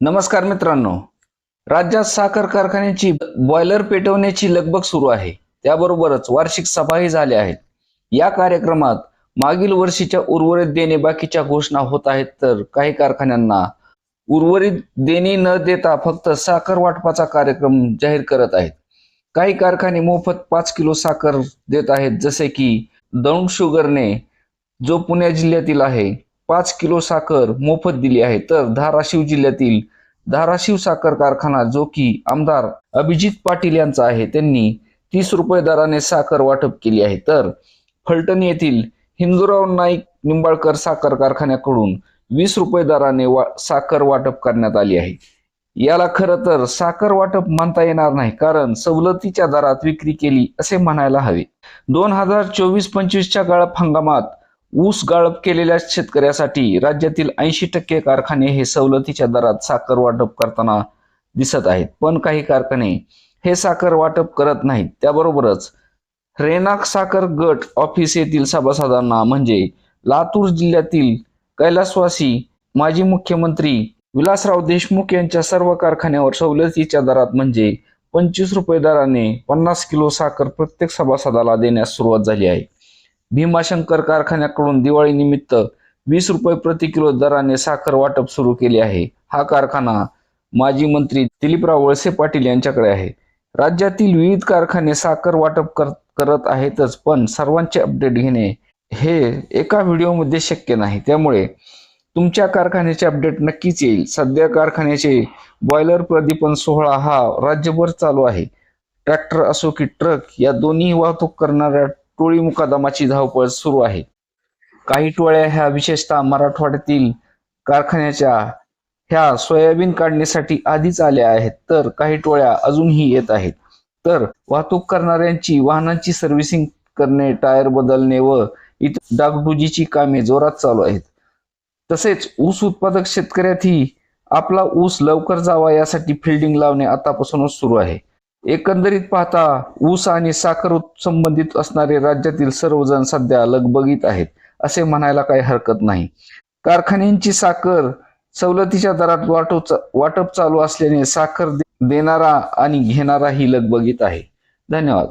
नमस्कार मित्रांनो. राज्यात साखर कारखान्याची बॉयलर पेटवण्याची लगबग सुरू आहे. त्याबरोबरच वार्षिक सभाही झाल्या आहेत. या कार्यक्रमात मागील वर्षीच्या उर्वरित देणे बाकीच्या घोषणा होत आहेत तर काही कारखान्यांना उर्वरित देणे न देता फक्त साखर वाटपाचा कार्यक्रम जाहीर करत आहेत. काही कारखाने मोफत पाच किलो साखर देत आहेत जसे की दौंड शुगरने जो पुणे जिल्ह्यातील आहे पाच किलो साखर मोफत दिली आहे. तर धाराशिव जिल्ह्यातील धाराशिव साखर कारखाना जो की आमदार अभिजित पाटील यांचा आहे त्यांनी तीस रुपये दराने साखर वाटप केली आहे. तर फलटण येथील हिंदूराव नाईक निंबाळकर साखर कारखान्याकडून वीस रुपये दराने वा साखर वाटप करण्यात आली आहे. याला खरं तर साखर वाटप मानता येणार नाही कारण सवलतीच्या दरात विक्री केली असे म्हणायला हवे. दोन हजार चोवीस पंचवीसच्या गाळप हंगामात ऊस गाळप केलेल्या शेतकऱ्यासाठी राज्यातील ऐंशी टक्के कारखाने हे सवलतीच्या दरात साखर वाटप करताना दिसत आहेत. पण काही कारखाने हे साखर वाटप करत नाहीत. त्याबरोबरच रेनाक साखर गट ऑफिस येथील सभासदांना म्हणजे लातूर जिल्ह्यातील कैलासवासी माजी मुख्यमंत्री विलासराव देशमुख यांच्या सर्व कारखान्यावर सवलतीच्या दरात म्हणजे पंचवीस रुपये दराने पन्नास किलो साखर प्रत्येक सभासदाला देण्यास सुरुवात झाली आहे. भीमाशंकर कारखान्याकडून दिवाळीनिमित्त वीस रुपये प्रति किलो दराने साखर वाटप सुरू केले आहे. हा कारखाना माजी मंत्री दिलीपराव वळसे पाटील यांच्याकडे आहे. राज्यातील विविध कारखाने साखर वाटप कर करत आहेतच पण सर्वांचे अपडेट घेणे हे एका व्हिडिओमध्ये शक्य नाही. त्यामुळे तुमच्या कारखान्याचे अपडेट नक्कीच येईल. सध्या कारखान्याचे बॉयलर प्रदीपन सोहळा हा राज्यभर चालू आहे. ट्रॅक्टर असो की ट्रक या दोन्ही वाहतूक करणाऱ्या टोळी मुकादमाची धावपळ सुरू आहे. काही टोळ्या ह्या विशेषतः मराठवाड्यातील कारखान्याच्या ह्या सोयाबीन काढण्यासाठी आधीच आल्या आहेत तर काही टोळ्या अजूनही येत आहेत. तर वाहतूक करणाऱ्यांची वाहनांची सर्व्हिसिंग करणे टायर बदलणे व इतर डागडुजीची कामे जोरात चालू आहेत. तसेच ऊस उत्पादक शेतकऱ्यातही आपला ऊस लवकर जावा यासाठी फिल्डिंग लावणे आतापासूनच सुरू आहे. एकंदरीत पाहता ऊस आणि साखर संबंधित असणारे राज्यातील सर्वजण सध्या लगबगीत आहेत असे म्हणायला काही हरकत नाही. कारखान्यांची साखर सवलतीच्या दरात वाटप वाटप चालू असल्याने साखर देणारा आणि घेणाराही लगबगीत आहे. धन्यवाद.